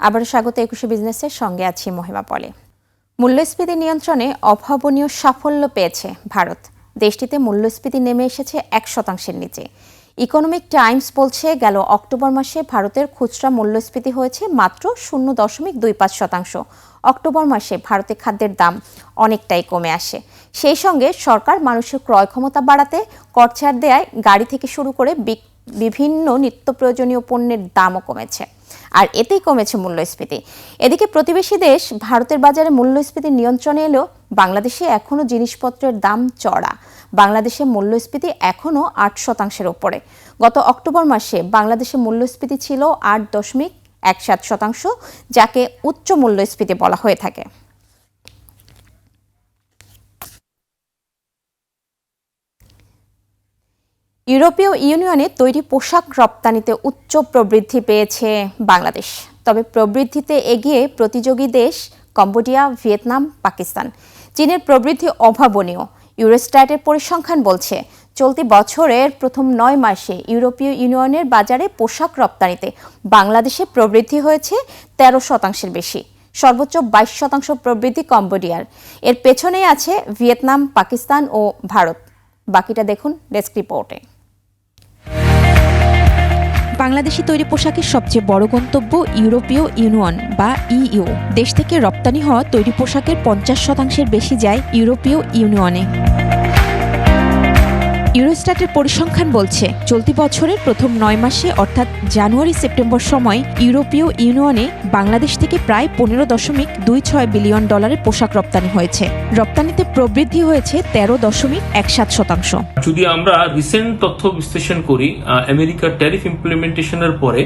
আবারও স্বাগত একুশে বিজনেসের সঙ্গে আছি মহিমা পলে। মূল্যস্ফীতি নিয়ন্ত্রণে অভাবনীয় সাফল্য পেয়েছে ভারত। দেশটিতে মূল্যস্ফীতি নেমে এসেছে এক শতাংশের নিচে। ইকোনমিক টাইমস বলছে, গেল অক্টোবর মাসে ভারতের খুচরা মূল্যস্ফীতি হয়েছে মাত্র শূন্য দশমিক দুই পাঁচ শতাংশ। অক্টোবর মাসে ভারতে খাদ্যের দাম অনেকটাই কমে আসে। সেই সঙ্গে সরকার মানুষের ক্রয় ক্ষমতা বাড়াতে কর ছাড় দেয় গাড়ি থেকে শুরু করে বিক- বিভিন্ন নিত্য প্রয়োজনীয় পণ্যের দামও কমেছে। আর এতেই কমেছে মূল্যস্ফীতি। এদিকে প্রতিবেশী দেশ ভারতের বাজারে মূল্যস্ফীতি নিয়ন্ত্রণে এলেও বাংলাদেশে এখনও জিনিসপত্রের দাম চড়া। বাংলাদেশে মূল্যস্ফীতি এখনও আট শতাংশের ওপরে। গত অক্টোবর মাসে বাংলাদেশে মূল্যস্ফীতি ছিল আট দশমিক এক সাত শতাংশ, যাকে উচ্চ মূল্যস্ফীতি বলা হয়ে থাকে। ইউরোপীয় ইউনিয়নে তৈরি পোশাক রপ্তানিতে উচ্চ প্রবৃদ্ধি পেয়েছে বাংলাদেশ। তবে প্রবৃদ্ধিতে এগিয়ে প্রতিযোগী দেশ কম্বোডিয়া, ভিয়েতনাম, পাকিস্তান। চীনের প্রবৃদ্ধি অভাবনীয়। ইউরোস্ট্যাটের পরিসংখ্যান বলছে, চলতি বছরের প্রথম নয় মাসে ইউরোপীয় ইউনিয়নের বাজারে পোশাক রপ্তানিতে বাংলাদেশে প্রবৃদ্ধি হয়েছে তেরো শতাংশের বেশি, সর্বোচ্চ বাইশ শতাংশ প্রবৃদ্ধি কম্বোডিয়ার। এর পেছনেই আছে ভিয়েতনাম, পাকিস্তান ও ভারত। বাকিটা দেখুন ডেস্ক রিপোর্টে। বাংলাদেশি তৈরি পোশাকের সবচেয়ে বড় গন্তব্য ইউরোপীয় ইউনিয়ন বা ইইউ। দেশ থেকে রপ্তানি হওয়া তৈরি পোশাকের পঞ্চাশ শতাংশের বেশি যায় ইউরোপীয় ইউনিয়নে। ইউরোস্ট্যাটের পরিসংখ্যান বলছে, চলতি বছরের প্রথম নয় মাসে, অর্থাৎ জানুয়ারি সেপ্টেম্বর সময়, ইউরোপীয় ইউনিয়নে বাংলাদেশ থেকে প্রায় পনেরো দশমিক দুই ছয় বিলিয়ন ডলারের পোশাক রপ্তানি হয়েছে। রপ্তানিতে প্রবৃদ্ধি হয়েছে তেরো দশমিক এক সাত শতাংশ। যদি আমরা রিসেন্ট তথ্য বিশ্লেষণ করি আমেরিকার ট্যারিফ ইমপ্লিমেন্টেশনের পরে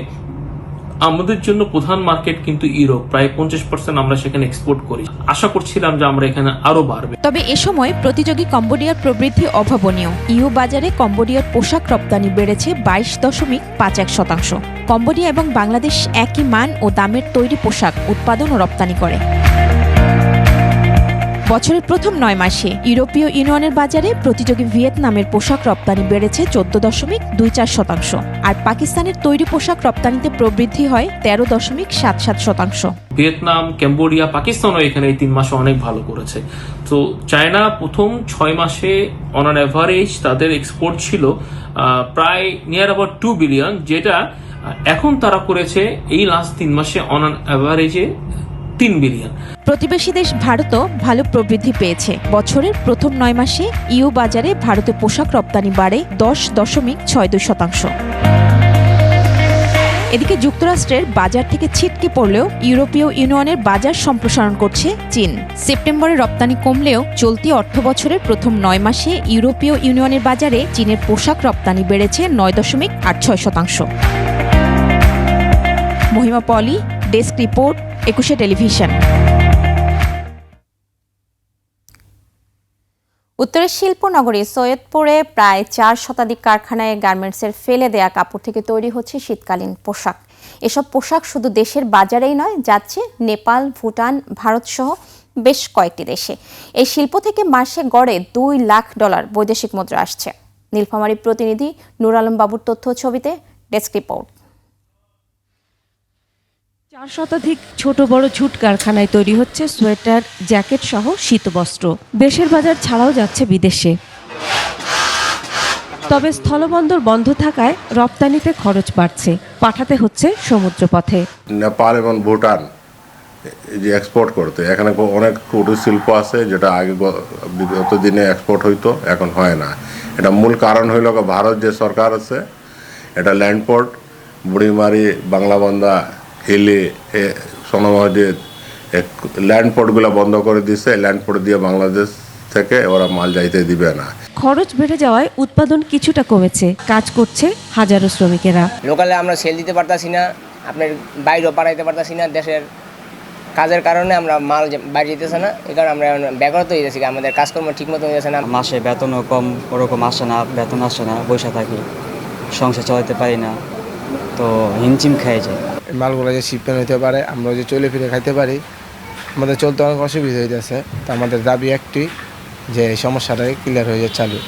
আমাদের জন্য প্রধান মার্কেট কিন্তু ইউরোপ। প্রায় পঞ্চাশ পার্সেন্ট আমরা সেখানে এক্সপোর্ট করি। আশা করছিলাম যে আমরা এখানে আরও বাড়বে। তবে এ সময় প্রতিযোগী কম্বোডিয়ার প্রবৃদ্ধি অভাবনীয়। ইউ বাজারে কম্বোডিয়ার পোশাক রপ্তানি বেড়েছে বাইশ দশমিক পাঁচ এক শতাংশ। কম্বোডিয়া এবং বাংলাদেশ একই মান ও দামের তৈরি পোশাক উৎপাদন ও রপ্তানি করে। বছরের প্রথম নয় মাসে ইউরোপীয় ইউনিয়নের বাজারে প্রতিযোগী ভিয়েতনামের পোশাক রপ্তানি বেড়েছে চোদ্দ দশমিক দুই চার শতাংশ। আর পাকিস্তানের তৈরি পোশাক রপ্তানিতে প্রবৃদ্ধি হয় তেরো দশমিক সাত সাত শতাংশ। ভিয়েতনাম, ক্যাম্বোডিয়া, পাকিস্তানও এখানে এই তিন মাসে অনেক ভালো করেছে। তো চায়না প্রথম ছয় মাসে অন অ্যান অ্যাভারেজ তাদের এক্সপোর্ট ছিল প্রায় নিয়ার অ্যাবাউট টু বিলিয়ন যেটা এখন তারা করেছে এই লাস্ট তিন মাসে অন অ্যান অ্যাভারেজে তিন বিলিয়ন। প্রতিবেশী দেশ ভারতও ভালো প্রবৃদ্ধি পেয়েছে। বছরের প্রথম নয় মাসে ইউ বাজারে ভারতে পোশাক রপ্তানি বাড়ে দশ দশমিক ছয় দুই শতাংশ। এদিকে যুক্তরাষ্ট্রের বাজার থেকে ছিটকে পড়লেও ইউরোপীয় ইউনিয়নের বাজার সম্প্রসারণ করছে চীন। সেপ্টেম্বরে রপ্তানি কমলেও চলতি অর্থ বছরের প্রথম নয় মাসে ইউরোপীয় ইউনিয়নের বাজারে চীনের পোশাক রপ্তানি বেড়েছে নয় দশমিক আট ছয় শতাংশ। Mahima Poli, desk report Ekushey television. উত্তরের শিল্পনগরী সৈয়দপুরে প্রায় চার শতাধিক কারখানায় গার্মেন্টসের ফেলে দেয়া কাপড় থেকে তৈরি হচ্ছে শীতকালীন পোশাক। এসব পোশাক শুধু দেশের বাজারেই নয়, যাচ্ছে নেপাল, ভুটান ভারত সহ বেশ কয়েকটি দেশে। এই শিল্প থেকে মাসে গড়ে দুই লাখ ডলার বৈদেশিক মুদ্রা আসছে। নীলফামারী প্রতিনিধি নুর আলম বাবুর তথ্য ছবিতে ডেস্ক রিপোর্ট। চার শতাধিক ছোট বড় ঝুট কারখানায় তৈরি হচ্ছে সোয়েটার, জ্যাকেট সহ শীতবস্ত্র। দেশের বাজার ছাড়াও যাচ্ছে বিদেশে। তবে স্থলবন্দর বন্ধ থাকায় রপ্তানিতে খরচ বাড়ছে। পাঠাতে হচ্ছে সমুদ্রপথে। নেপাল এবং ভুটান যে এক্সপোর্ট করতে। এখানে অনেক কুটির শিল্প আছে যেটা আগে বিগত দিনে এক্সপোর্ট হইতো, এখন হয় না। এটা মূল কারণ হইল ভারত যে সরকার আছে, এটা ল্যান্ডপোর্ট বুড়িমারি বাংলা বাংলাবান্ধা হিলি সোনামসজিদ ল্যান্ডপোর্টগুলো বন্ধ করে দিছে। ল্যান্ডপোর্ট দিয়ে বাংলাদেশ থেকে ওরা মাল যাইতে দিবে না। খরচ বেড়ে যাওয়ায় উৎপাদন কিছুটা কমেছে। কাজ করছে হাজারো শ্রমিকেরা। লোকালে আমরা সেল দিতে পারতাছি না আপনার বাইরেও পাঠাইতে পারতাছি না। দেশের কাজের কারণে আমরা মাল বাইরে যেতেছে না এই কারণে আমরা বেকারত্ব হয়ে যাচ্ছি আমাদের কাজকর্ম ঠিক মতো হয়ে যাচ্ছে না। মাসে বেতনও কম ওরকম আসে না বেতন আসে না বসে থাকি সংসার চালাতে পারি না তো হিমচিম খেয়ে যায়। মালগুলো যে শিপমেন্ট হতে পারে আমরা যে চলে ফিরে খাইতে পারি। আমাদের চলতে অনেক অসুবিধা যাচ্ছে তো আমাদের দাবি একটি যে এই সমস্যাটা ক্লিয়ার হয়ে যায় চালু।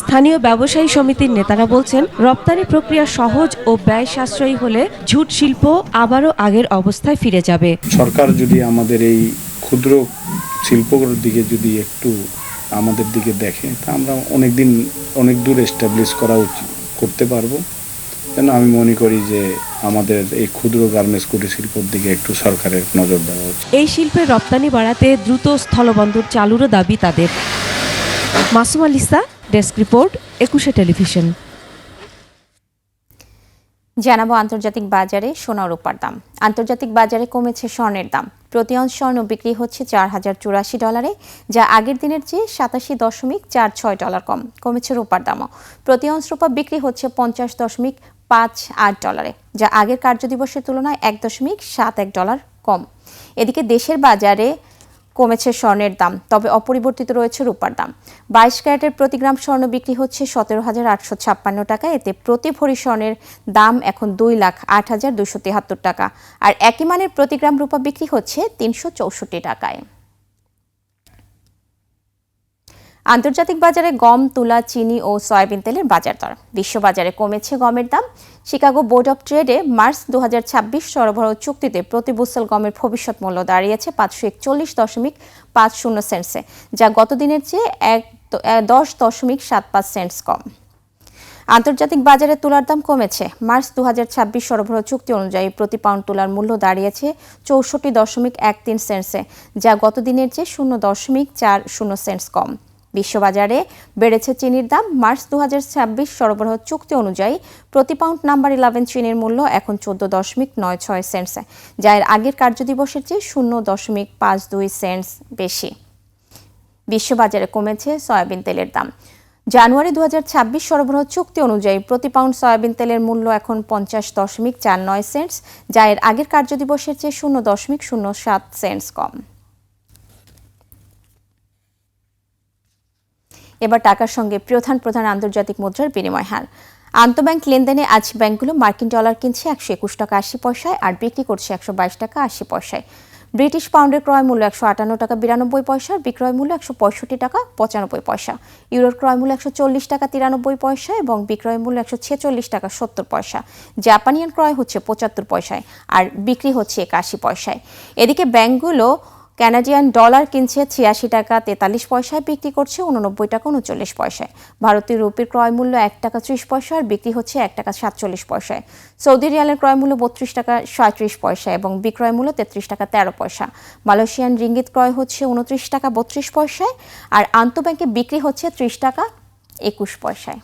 স্থানীয় ব্যবসায়ী সমিতির নেতারা বলছেন রপ্তানি প্রক্রিয়া সহজ ও ব্যয় সাশ্রয়ী হলে ঝুট শিল্প আবারও আগের অবস্থায় ফিরে যাবে। সরকার যদি আমাদের এই ক্ষুদ্র শিল্পগুলোর দিকে যদি একটু আমাদের দিকে দেখে তা আমরা অনেক দিন অনেক দূর এস্টাবলিশ করা উচিত করতে পারব। কেন আমি মনে করি যে আমাদের এই ক্ষুদ্র গার্মেন্টস কুটির শিল্পের দিকে একটু সরকারের নজর দেওয়া উচিত। এই শিল্পের রপ্তানি বাড়াতে দ্রুত স্থলবন্দর চালুরও দাবি তাদের। Masum Alisa desk report, Ekushey television. জানাব আন্তর্জাতিক বাজারে সোনা রূপার দাম। আন্তর্জাতিক বাজারে কমেছে স্বর্ণের দাম। প্রতি অংশ স্বর্ণ বিক্রি হচ্ছে চার হাজার চুরাশি ডলারে, যা আগের দিনের চেয়ে সাতাশি দশমিক চার ছয় ডলার কম। কমেছে রূপার দামও। প্রতি অংশ রূপা বিক্রি হচ্ছে পঞ্চাশ দশমিক পাঁচ আট ডলারে, যা আগের কার্যদিবসের তুলনায় এক দশমিক সাত এক ডলার কম। এদিকে দেশের বাজারে কমেছে স্বর্ণের দাম, তবে অপরিবর্তিত রয়েছে রূপার দাম। বাইশ ক্যারেটের প্রতি গ্রাম স্বর্ণ বিক্রি হচ্ছে সতেরো হাজার আটশো ছাপ্পান্ন টাকা, এতে প্রতি ভরি স্বর্ণের দাম এখন দুই লাখ আট হাজার দুশো তিয়াত্তর টাকা। আর একই মানের প্রতি গ্রাম রূপা বিক্রি হচ্ছে তিনশো চৌষট্টি টাকায়। আন্তর্জাতিক বাজারে গম, তুলা, চিনি ও সয়াবিন তেলের বাজার দর। বিশ্ববাজারে কমেছে গমের দাম। শিকাগো বোর্ড অব ট্রেডে মার্চ দু হাজার ছাব্বিশ সরবরাহ চুক্তিতে প্রতি বুসেল গমের ভবিষ্যৎ মূল্য দাঁড়িয়েছে পাঁচশো একচল্লিশ দশমিক পাঁচ শূন্য সেন্টসে, যা গত দিনের চেয়ে এক দশ দশমিক সাত পাঁচ সেন্টস কম। আন্তর্জাতিক বাজারে তুলার দাম কমেছে। মার্চ দু হাজার ছাব্বিশ সরবরাহ চুক্তি অনুযায়ী প্রতি পাউন্ড তুলার মূল্য দাঁড়িয়েছে চৌষট্টি দশমিক এক তিন সেন্টসে, যা গত দিনের চেয়ে শূন্য দশমিক চার শূন্য সেন্টস কম। বিশ্ববাজারে বেড়েছে চিনির দাম। মার্চ দু হাজার ছাব্বিশ সরবরাহ চুক্তি অনুযায়ী প্রতি পাউন্ড নাম্বার ইলেভেন চিনির মূল্য এখন চোদ্দ দশমিক নয় ছয় সেন্টস, যা এর আগের কার্যদিবসের চেয়ে শূন্য দশমিক পাঁচ দুই সেন্টস বেশি। বিশ্ববাজারে কমেছে সয়াবিন তেলের দাম। জানুয়ারি দু হাজার ছাব্বিশ সরবরাহ চুক্তি অনুযায়ী প্রতি পাউন্ড সয়াবিন তেলের মূল্য এখন পঞ্চাশ দশমিক চার নয় সেন্টস, যা এর আগের কার্যদিবসের চেয়ে শূন্য দশমিক শূন্য সাত সেন্টস কম। এবার টাকার সঙ্গে প্রধান প্রধান আন্তর্জাতিক মুদ্রার বিনিময় হার। আন্তঃব্যাংক লেনদেনে আজ ব্যাংকগুলো মার্কিন ডলার কিনছে একশো একুশ টাকা আশি পয়সায় আর বিক্রি করছে একশো বাইশ টাকা আশি পয়সায়। ব্রিটিশ পাউন্ডের ক্রয় মূল্য একশো আটান্ন টাকা বিরানব্বই পয়সা, বিক্রয় মূল্য একশো পঁয়ষট্টি টাকা পঁচানব্বই পয়সা। ইউরোর ক্রয় মূল্য একশো চল্লিশ টাকা তিরানব্বই পয়সা এবং বিক্রয় মূল্য একশো ছেচল্লিশ টাকা সত্তর পয়সা। জাপানিয়ান ক্রয় হচ্ছে পঁচাত্তর পয়সায় আর বিক্রি হচ্ছে একাশি পয়সায়। এদিকে ব্যাংকগুলো ক্যানাডিয়ান ডলার কিনছে ছিয়াশি টাকা তেতাল্লিশ পয়সায়, বিক্রি করছে উননব্বই টাকা উনচল্লিশ পয়সায়। ভারতীয় রুপির ক্রয় মূল্য এক টাকা ত্রিশ পয়সা আর বিক্রি হচ্ছে এক টাকা সাতচল্লিশ পয়সায়। সৌদি রিয়ালের ক্রয় মূল্য বত্রিশ টাকা সাঁত্রিশ পয়সা এবং বিক্রয় মূল্য তেত্রিশ টাকা তেরো পয়সা। মালয়েশিয়ান রিঙ্গিত ক্রয় হচ্ছে উনত্রিশ টাকা বত্রিশ পয়সায় আর আন্তঃব্যাংকে বিক্রি হচ্ছে ত্রিশ টাকা একুশ পয়সায়।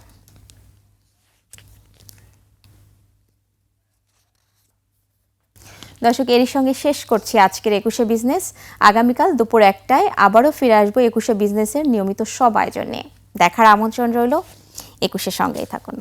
দর্শক, এরই সঙ্গে শেষ করছি আজকের একুশে বিজনেস। আগামীকাল দুপুর একটায় আবারও ফিরে আসব একুশে বিজনেসের নিয়মিত সব আয়োজনে দেখার আমন্ত্রণ রইল। একুশের সঙ্গেই থাকুন।